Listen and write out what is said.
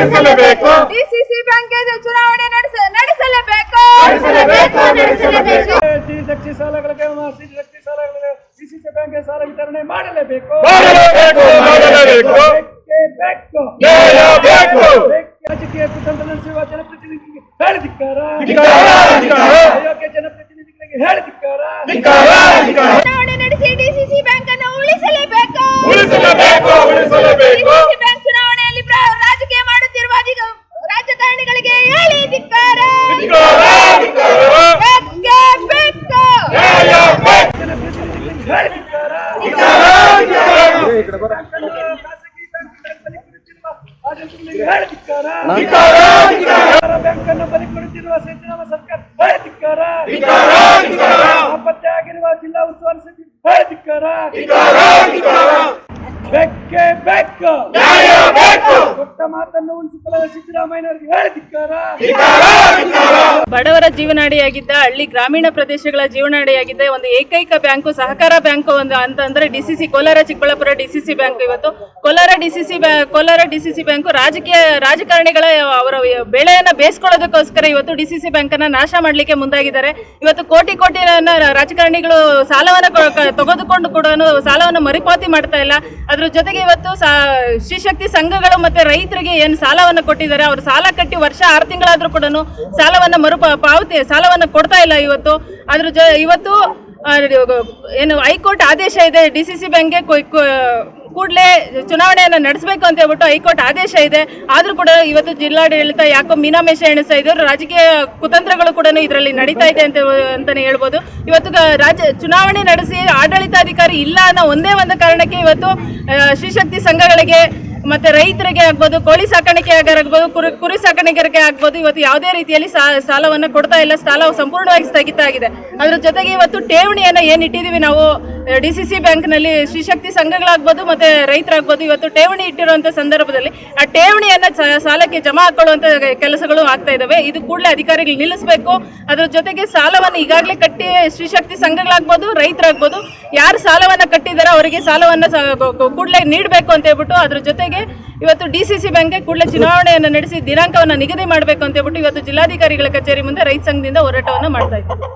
ನಡೆಸಲೇಬೇಕು. DCC bank ಚುನಾವಣೆ ನಡೆಸ- ನಡೆಸಲೇಬೇಕು. ನಡೆಸಲೇಬೇಕು ಸಾಲಗಳಿಗೆ ಸಾಲಗಳಿಗೆ ಡಿಸಿಸಿ ಬ್ಯಾಂಕ್ ಸಾಲ ವಿತರಣೆ ಮಾಡಲೇಬೇಕು. ರಾಜಕೀಯ ಕುತಂತ್ರ ನಡೆಸುವ ಜನಪ್ರತಿನಿಧಿಗಳಿಗೆ ಧಿಕ್ಕಾರ, ಧಿಕ್ಕಾರ. ಅಯೋಗ್ಯ ಜನಪ್ರತಿನಿಧಿಗಳಿಗೆ ಹೇಳಿದಿಕ್ಕಾರ ಧಿಕ್ಕಾರ, ಧಿಕ್ಕಾರ. ಚುನಾವಣೆ ನಡೆಸಿ ಡಿಸಿಸಿ ಬ್ಯಾಂಕ್ ಅನ್ನು ಉಳಿಸಲೇಬೇಕು ಉಳಿಸಲೇಬೇಕು ಉಳಿಸಲೇಬೇಕು ಡಿಸಿಸಿ ಬ್ಯಾಂಕ್ ಚುನಾವಣೆಯಲ್ಲಿ ಪ್ರ- ರಾಜಕೀಯ ಮಾಡುತ್ತಿರುವ ಅಧಿಕ ರಾಜಕಾರಣಿಗಳಿಗೆ ಹೇಳಿ ಧಿಕ್ಕಾರ ಧಿಕ್ಕಾರ, ಧಿಕ್ಕಾರ. ಬೇಕೇ ಬೇಕು ನ್ಯಾಯ ಬೇಕು ಜನಪ್ರತಿನಿಧಿಗಳಿಗೆ ಹೇಳಿದಿಕ್ಕಾರ ಖಾಸಗಿ ಬ್ಯಾಂಕ್ಗಳಲ್ಲಿ ಕುಳಿತಿರುವ ಆಡಳಿತಗಳಿಗೆ ಹೇಳಿದಿಕ್ಕಾರ ಧಿಕ್ಕಾರ, ಧಿಕ್ಕಾರ. ಬ್ಯಾಂಕ್ ಅನ್ನು ಬಲಿಕೊಡುತ್ತಿರುವ ಸಿದ್ದರಾಮ ಸರ್ಕಾರ? ಧಿಕ್ಕಾರ, ಜಿಲ್ಲಾ ಉಸ್ತುವಾರಿ ಸಚಿವ? ಧಿಕ್ಕಾರ, ಕೊಟ್ಟ ಮಾತನ್ನು ಉಳಿಸಿಕೊಳ್ಳದ ಸಿದ್ದರಾಮಯ್ಯನವರಿಗೆ ಹೇಳ ಧಿಕ್ಕಾರ. ಬಡವರ ಜೀವನಾಡಿಯಾಗಿದ್ದ ಹಳ್ಳಿ ಗ್ರಾಮೀಣ ಪ್ರದೇಶಗಳ ಜೀವನಾಡಿಯಾಗಿದ್ದ ಒಂದು ಏಕೈಕ ಬ್ಯಾಂಕು, ಸಹಕಾರ ಬ್ಯಾಂಕು ಒಂದು ಅಂತ ಅಂದ್ರೆ DCC Kolar, Chikkaballapur DCC bank ಇವತ್ತು. Kolar DCC Kolar DCC bank ರಾಜಕೀಯ ರಾಜಕಾರಣಿಗಳ ಅವರ ಬೆಳೆಯನ್ನ ಬೇಸ್ಕೊಳ್ಳೋದಕ್ಕೋಸ್ಕರ ಇವತ್ತು ಡಿಸಿಸಿ ಬ್ಯಾಂಕ್ ಅನ್ನ ನಾಶ ಮಾಡ್ಲಿಕ್ಕೆ ಮುಂದಾಗಿದ್ದಾರೆ. ಇವತ್ತು ಕೋಟಿ ಕೋಟಿ ರಾಜಕಾರಣಿಗಳು ಸಾಲವನ್ನ ತೆಗೆದುಕೊಂಡು ಕೂಡ ಸಾಲವನ್ನು ಮರುಪಾವತಿ ಮಾಡ್ತಾ ಇಲ್ಲ. ಅದ್ರ ಜೊತೆಗೆ ಇವತ್ತು ಶ್ರೀಶಕ್ತಿ ಸಂಘಗಳು ಮತ್ತೆ ರೈತರಿಗೆ ಏನು ಸಾಲವನ್ನು ಕೊಟ್ಟಿದ್ದಾರೆ, ಅವರು ಸಾಲ ಕಟ್ಟಿ ವರ್ಷ ಆರು ತಿಂಗಳಾದ್ರೂ ಕೂಡ ಸಾಲವನ್ನ ಮರು ಪಾವತಿ ಸಾಲವನ್ನು ಕೊಡ್ತಾ ಇಲ್ಲ ಇವತ್ತು. ಅದ್ರ ಜೊ ಇವತ್ತು ಏನು ಹೈಕೋರ್ಟ್ ಆದೇಶ ಇದೆ, ಡಿ ಸಿ ಸಿ ಬ್ಯಾಂಕ್ಗೆ ಕೂಡಲೇ ಚುನಾವಣೆಯನ್ನು ನಡೆಸಬೇಕು ಅಂತ ಹೇಳ್ಬಿಟ್ಟು ಹೈಕೋರ್ಟ್ ಆದೇಶ ಇದೆ. ಆದರೂ ಕೂಡ ಇವತ್ತು ಜಿಲ್ಲಾಡಳಿತ ಯಾಕೋ ಮೀನಾಮೇಷ ಎಣಿಸ್ತಾ ಇದ್ರು. ರಾಜಕೀಯ ಕುತಂತ್ರಗಳು ಕೂಡ ಇದರಲ್ಲಿ ನಡೀತಾ ಇದೆ ಅಂತ ಅಂತಾನೆ ಹೇಳ್ಬೋದು. ಇವತ್ತು ರಾಜ್ಯ ಚುನಾವಣೆ ನಡೆಸಿ ಆಡಳಿತಾಧಿಕಾರಿ ಇಲ್ಲ ಅನ್ನೋ ಒಂದೇ ಒಂದು ಕಾರಣಕ್ಕೆ ಇವತ್ತು ಶ್ರೀಶಕ್ತಿ ಸಂಘಗಳಿಗೆ ಮತ್ತೆ ರೈತರಿಗೆ ಆಗ್ಬೋದು, ಕೋಳಿ ಸಾಕಾಣಿಕೆ ಆಗ್ಬೋದು ಕುರಿ ಕುರಿ ಸಾಕಾಣಿಕೆಗೆ ಆಗ್ಬೋದು, ಇವತ್ತು ಯಾವುದೇ ರೀತಿಯಲ್ಲಿ ಸಾಲವನ್ನು ಕೊಡ್ತಾ ಇಲ್ಲ, ಸಾಲ ಸಂಪೂರ್ಣವಾಗಿ ಸ್ಥಗಿತ ಆಗಿದೆ. ಅದರ ಜೊತೆಗೆ ಇವತ್ತು ಠೇವಣಿಯನ್ನು ಏನು ಇಟ್ಟಿದ್ದೀವಿ ನಾವು? ಡಿ ಸಿ ಸಿ ಬ್ಯಾಂಕ್ನಲ್ಲಿ ಶ್ರೀಶಕ್ತಿ ಸಂಘಗಳಾಗ್ಬೋದು ಮತ್ತೆ ರೈತರಾಗ್ಬೋದು ಇವತ್ತು ಠೇವಣಿ ಇಟ್ಟಿರುವಂಥ ಸಂದರ್ಭದಲ್ಲಿ ಆ ಠೇವಣಿಯನ್ನು ಸಾಲಕ್ಕೆ ಜಮಾ ಹಾಕೊಳ್ಳುವಂಥ ಕೆಲಸಗಳು ಆಗ್ತಾ ಇದ್ದಾವೆ ಇದು ಕೂಡಲೇ ಅಧಿಕಾರಿಗಳು ನಿಲ್ಲಿಸಬೇಕು. ಅದ್ರ ಜೊತೆಗೆ ಸಾಲವನ್ನು ಈಗಾಗಲೇ ಕಟ್ಟಿ ಶ್ರೀಶಕ್ತಿ ಸಂಘಗಳಾಗ್ಬೋದು, ರೈತರಾಗ್ಬೋದು, ಯಾರು ಸಾಲವನ್ನ ಕಟ್ಟಿದಾರೋ ಅವರಿಗೆ ಸಾಲವನ್ನ ಕೂಡಲೇ ನೀಡಬೇಕು ಅಂತ ಹೇಳ್ಬಿಟ್ಟು ಅದ್ರ ಜೊತೆಗೆ ಇವತ್ತು ಡಿ ಸಿ ಸಿ ಬ್ಯಾಂಕ್ಗೆ ಕೂಡಲೇ ಚುನಾವಣೆಯನ್ನು ನಡೆಸಿ ದಿನಾಂಕವನ್ನು ನಿಗದಿ ಮಾಡಬೇಕು ಅಂತ ಹೇಳ್ಬಿಟ್ಟು ಇವತ್ತು ಜಿಲ್ಲಾಧಿಕಾರಿಗಳ ಕಚೇರಿ ಮುಂದೆ ರೈತ ಸಂಘದಿಂದ ಹೋರಾಟವನ್ನು ಮಾಡ್ತಾ ಇದ್ದೀವಿ